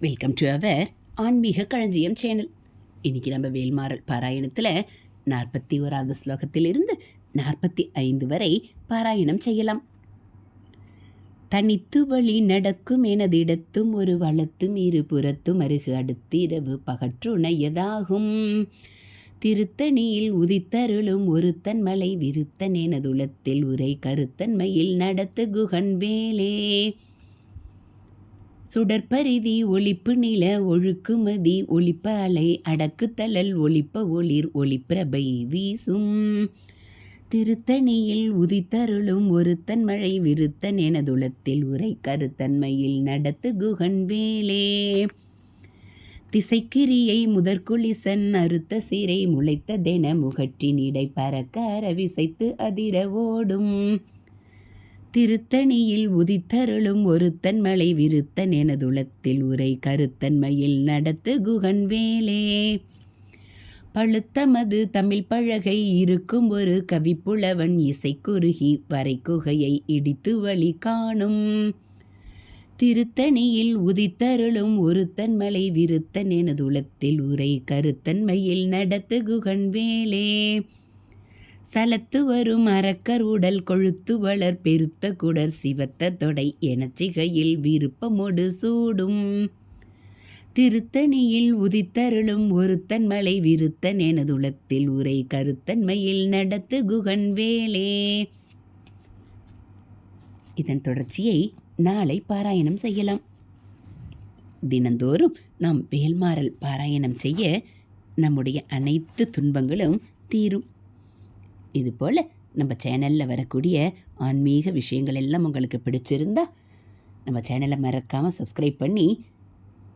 Welcome to our ஆன்மீக களஞ்சியம் channel இன்றைக்கி நம்ம வேல்மாறல் பாராயணத்தில் நாற்பத்தி ஓராவது ஸ்லோகத்திலிருந்து நாற்பத்தி ஐந்து வரை பாராயணம் செய்யலாம். தனித்து வழி நடக்கும் எனதிடத்தும் ஒரு வளத்தும் இருபுறத்தும் அருகு அடுத்து இரவு பகற்றுணையதாகும் திருத்தணியில் உதித்தருளும் ஒருத்தன் மலை விருத்தன் எனதுளத்தில் உரை கருத்தன்மையில் நடத்து குகன் வேலே சுடற்பரிதி ஒளிப்பு நில ஒழுக்குமதி ஒளிப்ப அலை அடக்குத்தழல் ஒளிப்ப ஒளிர் ஒளிப்பிரபை வீசும். திருத்தணியில் உதித்தருளும் ஒருத்தன் மழை விருத்தன் எனதுளத்தில் உரை கருத்தன்மையில் நடத்து குகன் வேலே. திசைக்கிரியை முதற்குளிசன் அறுத்த சீரை முளைத்ததென முகற்றின் இடை பறக்க அரவிசைத்து அதிர ஓடும். திருத்தணியில் உதித்தருளும் ஒருத்தன் மலை விருத்தன் எனதுளத்தில் உரை கருத்தன்மையில் நடத்து குகன் வேலே. பழுத்தமது தமிழ் பழகை இருக்கும் ஒரு கவிப்புலவன் இசைக்குருகி வரைக்குகையை இடித்து வழி காணும். திருத்தணியில் உதித்தருளும் ஒருத்தன் மலை விருத்தன் எனதுளத்தில் உரை கருத்தன்மையில் நடத்து குகன் வேலே. சலத்து வரும் அரக்கர் உடல் கொழுத்து வளர் பெருத்த குடர் சிவத்த தொடை எனச்சிகையில் விருப்பமொடு சூடும். திருத்தணியில் உதித்தருளும் ஒருத்தன் மலை விருத்தன் எனதுளத்தில் உரை கருத்தன்மையில் நடத்து குகன் வேலே. இதன் தொடர்ச்சியை நாளை பாராயணம் செய்யலாம். தினந்தோறும் நாம் வேல்மாறல் பாராயணம் செய்ய நம்முடைய அனைத்து துன்பங்களும் தீரும். இதுபோல் நம்ம சேனலில் வரக்கூடிய ஆன்மீக விஷயங்கள் எல்லாம் உங்களுக்கு பிடிச்சிருந்தா நம்ம சேனலை மறக்காமல் சப்ஸ்கிரைப் பண்ணி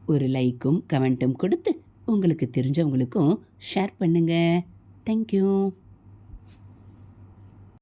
ஒரு லைக்கும் கமெண்ட்டும் கொடுத்து உங்களுக்கு தெரிஞ்சவங்களுக்கும் ஷேர் பண்ணுங்கள் தேங்க்யூ